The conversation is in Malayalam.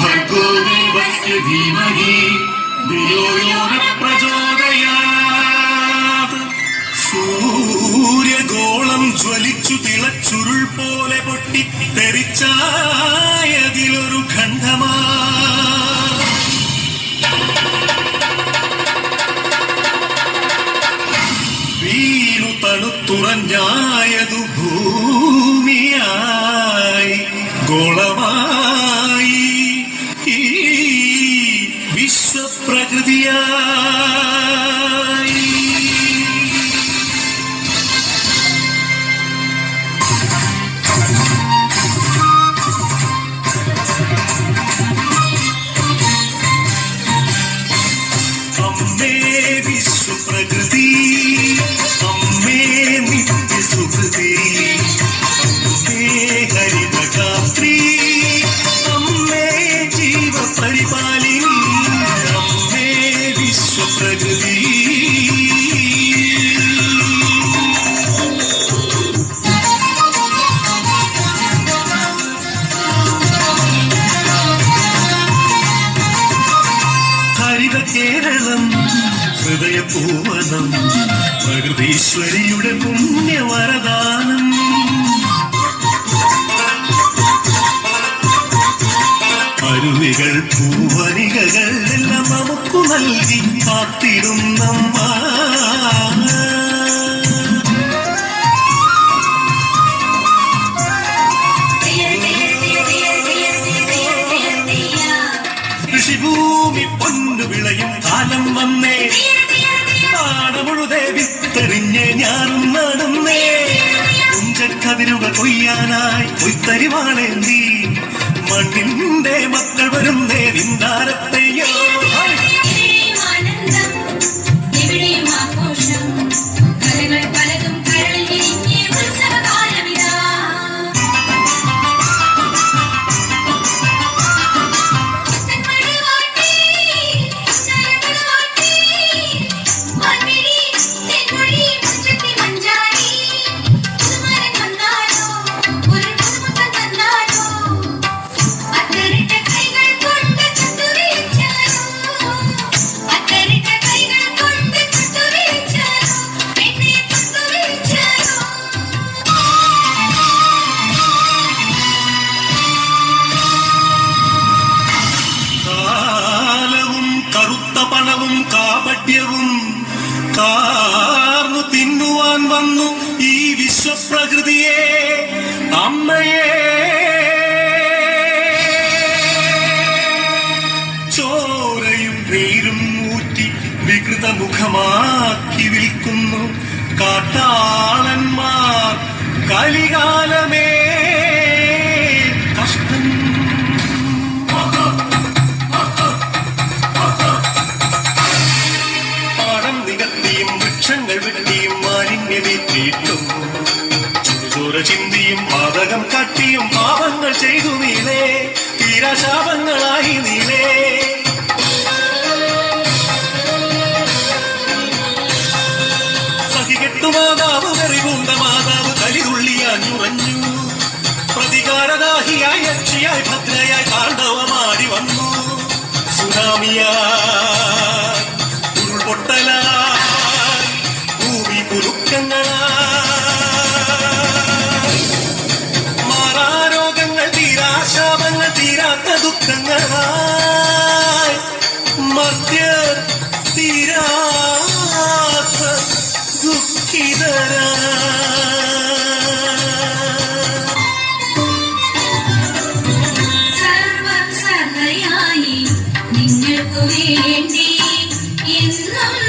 ഭർഗോ ദേവസ്യ ധീമഹി ധിയോ യോ ന പ്രചോദയാത്. സൂര്യഗോളം ജ്വലിച്ചു തിളച്ചുരുൾ പോലെ പൊട്ടി തെറിച്ചായതിലൊരു ഖണ്ഡമാ. വീണു തണുത്തുറഞ്ഞായതു प्रकृति हमें नित्य सुख दी കേരളം ഹൃദയപൂവനം പ്രകൃതീശ്വരിയുടെ പുണ്യവരദാനം. അരുവികൾ പൂവരികകൾ എല്ലാം നമുക്ക് നൽകി കാത്തിടുന്നമ്മ കൃഷിഭൂമി പാടമുഴുതെ വിത്തെറിഞ്ഞ് ഞാൻ നടന്നേ. കുഞ്ചക്കതിരുകൾ കൊയ്യാനായി കൊയ്ത്തരിവാളേന്തി മണ്ണിന്റെ മക്കൾ വരുന്നേ വിന്താരത്തെയോ. പണവും കാപട്യവും കാർന്നു തിന്നുവാൻ വന്നു ഈ വിശ്വപ്രകൃതിയെ. അമ്മയെ. ചോരയും നീരും ഊറ്റി വികൃത മുഖമാക്കി വിൽക്കുന്നു കാട്ടാളന്മാർ. കലികാലമേ. മാലിന്യമേറ്റിയിട്ടും ചുടുചോര ചിന്തിയും പാതകം കട്ടിയും പാപങ്ങൾ ചെയ്തു നീലേ തീരാശാപങ്ങളായി നീലേ. സഹികെട്ടു മാതാവ് വെറിപൂണ്ട മാതാവ് കലിതുള്ളിയാഞ്ഞുറഞ്ഞു പ്രതികാരദാഹിയായി അക്ഷിയായി ഭദ്രയായി താണ്ഡവമാടി വന്നു. സുനാമിയാ ഉരുൾപൊട്ടലായി ഭൂമി കുലുക്കങ്ങളായി love.